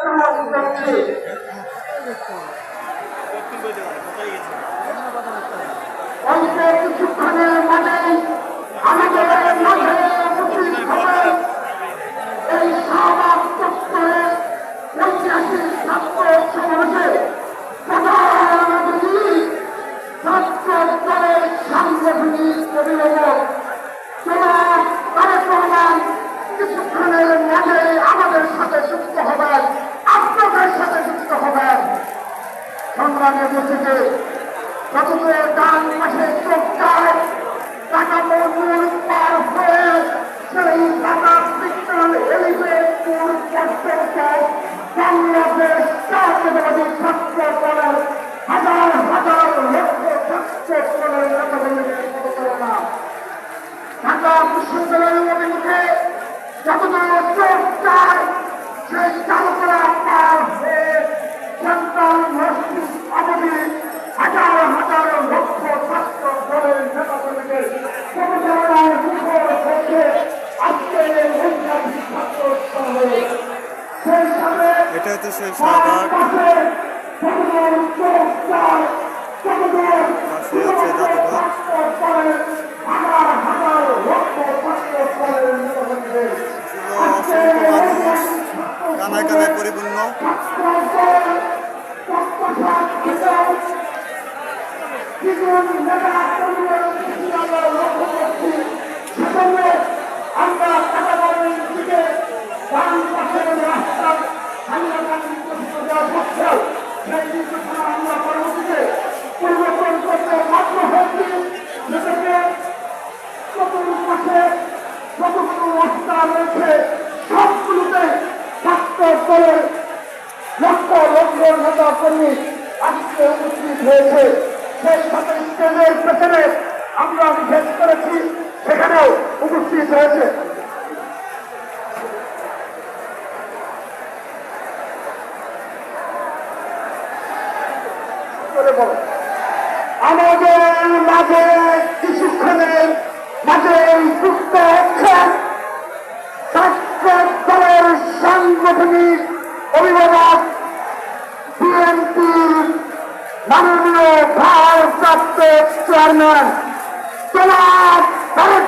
같은 거잖아. 가까이 계세요. যতদূর চোখ যায় সেই চালকরা পার হয়ে সন্তান মসজিদ অবধি হাজার হাজার লক্ষ ছাত্র দলের নেতাকর্মীদের পদচারণায় মুখর হচ্ছে আজকের এই ঐতিহাসিক ছাত্র সেই সাথে এটা হচ্ছে সেই শাহবাগ পাশে আছে জাদুঘর ছিল অসংখ্য মানুষ কানায় কানায় পরিপূর্ণ আমরা কাটাবাড়ির যাওয়া সেই নির্দেশনা আমরা পরবর্তীতে পরিবর্তন করতে বাধ্য হয়েছি যেটাকে চতুর্পাশে যতগুলো রাস্তা রয়েছে সবগুলোতে ছাত্র দলের লক্ষ লক্ষ নেতা কর্মী আজকে উপস্থিত হয়েছে সেই সাথে স্টেজের পেছনে আমরা বিশেষ করেছি সেখানেও উপস্থিত বলো। আমাদের মাঝে কিছুক্ষণের মাঝে যুক্ত হচ্ছেন দলের সাংগঠনিক অভিভাবক বিএনপির মাননীয় ভারপ্রাপ্ত চেয়ারম্যান জনাব তারেক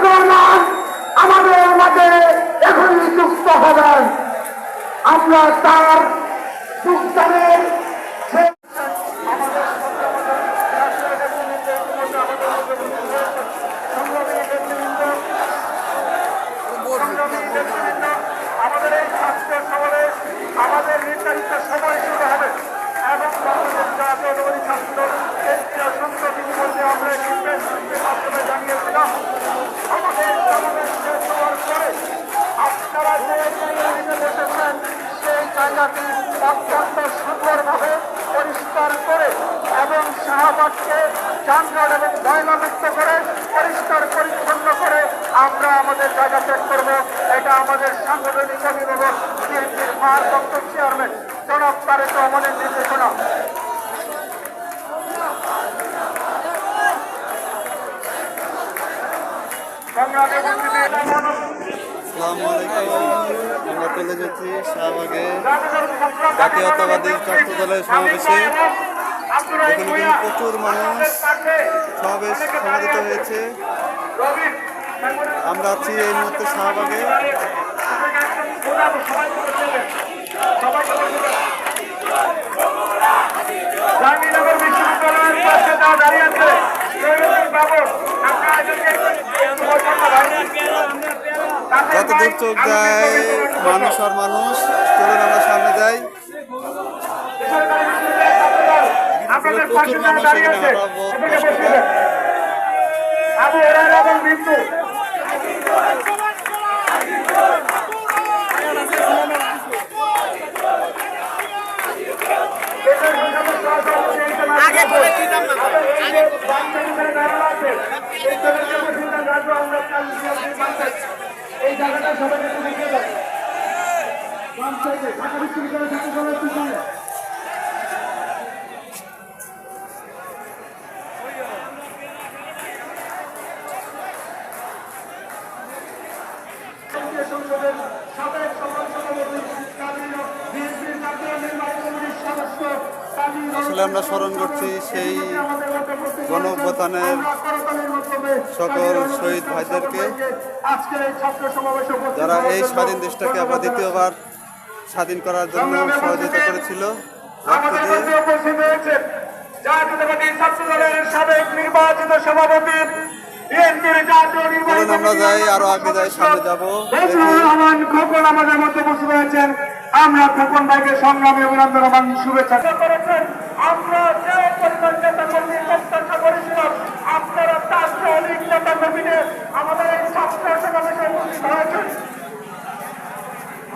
আমরা তার যোগদানের সে- আমাদের এই ছাত্র সমাবেশ আমাদের নির্ধারিত সময় শুরু হবে এবং বাংলাদেশ জাতীয়তাবাদী ছাত্র কেন্দ্রীয় সংসদের মধ্যে আমরা একটি প্রেস বিবৃতির মাধ্যমে জানিয়েছিলাম আমাদের সমাবেশ শেষ হওয়ার পরে আপনারা যে জায়গাটিতে বসেছেন জায়গাটি অত্যন্ত সুন্দরভাবে পরিষ্কার করে এবং শাহবাগকে যানজট এবং ময়লামুক্ত করে পরিষ্কার পরিচ্ছন্ন করে আমরা আমাদের জায়গা ত্যাগ করব। এটা আমাদের সাংগঠনিক অভিভাবক বিএনপির ভারপ্রাপ্ত চেয়ারম্যান। জনাব তারেক রহমানের নির্দেশনা। আসসালামু আলাইকুম। চলে যাচ্ছি শাহবাগে জাতীয়তাবাদী ছাত্র সমাবেশে। এখানে প্রচুর মানুষ সমাবেশ সমাদিত হয়েছে। আমরা আছি এই মুহূর্তে শাহবাগে জাহাঙ্গীরনগর বিশ্ববিদ্যালয়ের পাশে যা দাঁড়িয়ে আছে জয়নুল বাবু আপনারা যত দূর চোখ যায় মানুষ আর মানুষ চলুন আমরা সামনে যাই। আপনাদের প্রচুর মানুষ এখানে আগে বলে দিতাম না। জায়গাটা সবাইকে একটু দেখিয়ে দাও বাম সাইডে ঢাকা বিশ্ববিদ্যালয় ছাত্র পিছনে সংসদের সাবেক সভাপতি বিএনপির জাতীয় সদস্য। কাজী আসলে আমরা স্মরণ করছি সেই আমাদের মধ্যে উপস্থিত গণ হয়েছেন। অভ্যুত্থানের আমরা করতালির মাধ্যমে সকল শহীদ ভাইদেরকে যারা এই স্বাধীন দেশটাকে আবার দ্বিতীয়বার স্বাধীন করার জন্য সহযোগিতা করেছিল আমরা যাই, আরও আগে যাই, সামনে যাব। আমাদের মধ্যে উপস্থিত হয়েছেন আমরা খোকন ভাইকে সংগ্রামী অভিনন্দন এবং শুভেচ্ছা করেছেন। আমরা যে পরিমাণ নেতা কর্মী প্রত্যাশা করেছিলাম। আপনারা তার অনেক নেতা কর্মীদের আমাদের এই ছাত্র সমাবেশে উপস্থিত হয়েছেন।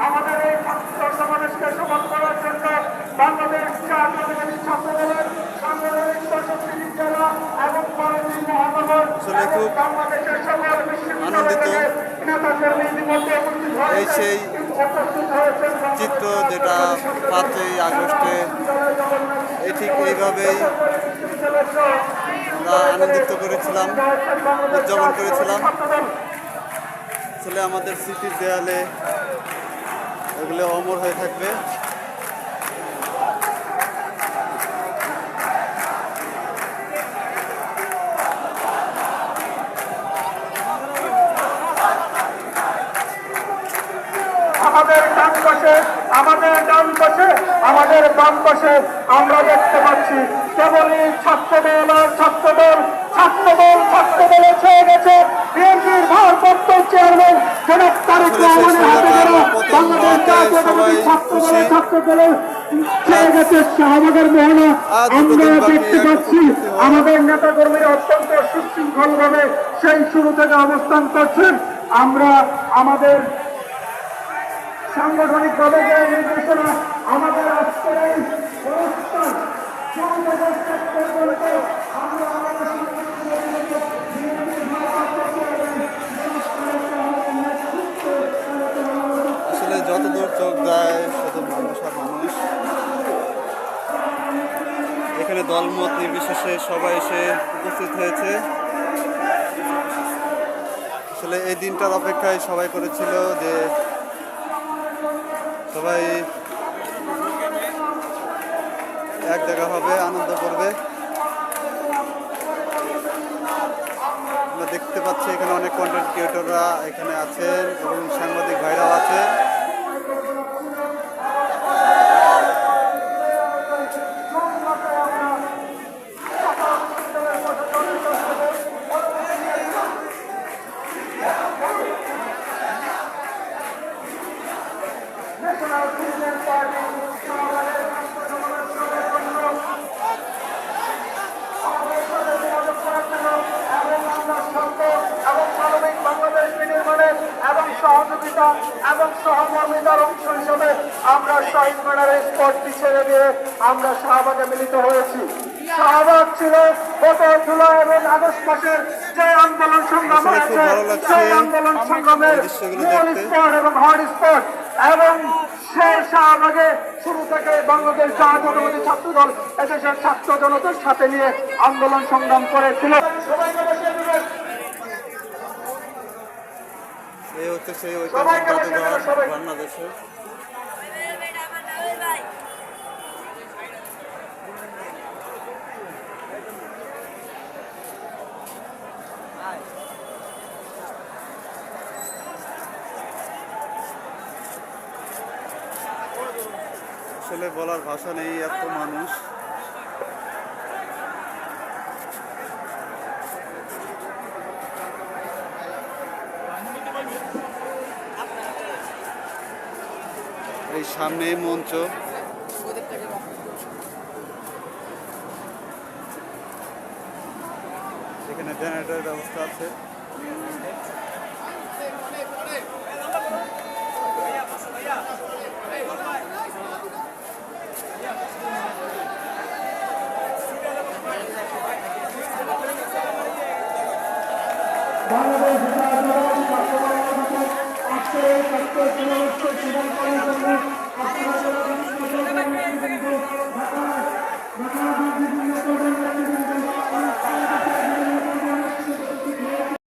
আমাদের এই ছাত্র সমাবেশকে সফল করার জন্য বাংলাদেশ জাতীয়তাবাদী ছাত্র দলের সাংগঠনিক জেলা এবং কলেজ মহানগর খুব বাংলাদেশের সকল ইতিমধ্যে উপস্থিত হয়েছেন। চিত্র যেটা পাঁচই আগস্টে, এই ঠিক এইভাবেই আনন্দিত করেছিলাম, উদযাপন করেছিলাম। আসলে আমাদের স্মৃতির দেয়ালে এগুলো অমর হয়ে থাকবে। পাশে আমাদের ডান পাশে আমাদের বাম পাশে আমরা দেখতে পাচ্ছি কেবলই ছাত্রদল আর ছাত্রদল ছাত্রদল ছাত্রদলে ছেয়ে গেছে। বিএনপির ভারপ্রাপ্ত চেয়ারম্যান জনাব তারেক রহমানের হাতে ধরে বাংলাদেশ জাতীয়তাবাদী ছাত্রদলের ছাত্রদলে ছেয়ে খুশি। গেছে। শাহবাগের মোহনা আমরা দেখতে পাচ্ছি আমাদের নেতা কর্মীরা অত্যন্ত সুশৃঙ্খল ভাবে সেই শুরু থেকে অবস্থান করছেন। আমরা আমাদের সাংগঠনিক ভাবে যে নির্দেশনা আমাদের আজকের এই আসলে যত দূর চোখ যায়, শুধু মানুষ আর মানুষ। এখানে দলমত নির্বিশেষে সবাই এসে উপস্থিত হয়েছে। আসলে এই দিনটার অপেক্ষায় সবাই করেছিল যে সবাই এক জায়গা হবে, আনন্দ করবে। আমরা দেখতে পাচ্ছি এখানে অনেক কন্টেন্ট ক্রিয়েটররা এখানে আছেন এবং সাংবাদিক ভাইরাও আছেন। আমরা শাহবাগে মিলিত হয়েছি শাহবাগ ছিল। এবং আন্দোলন সংগ্রাম সেই আন্দোলন এবং স্পট এবং সেই শুরু থেকে বাংলাদেশ জাতীয়তাবাদী ছাত্র দল এদেশের ছাত্র জনতার সাথে নিয়ে আন্দোলন সংগ্রাম করেছিল এই হচ্ছে সেই সবাইকে ঐতিহাসিক বসিয়ে জাদুঘর দিবেন, সবাই। বাংলাদেশের আসলে বলার ভাষা নেই এত মানুষ সামনে মঞ্চ। এখানে জেনারেটরের ব্যবস্থা আছে। বাংলাদেশ আজকে আপনারা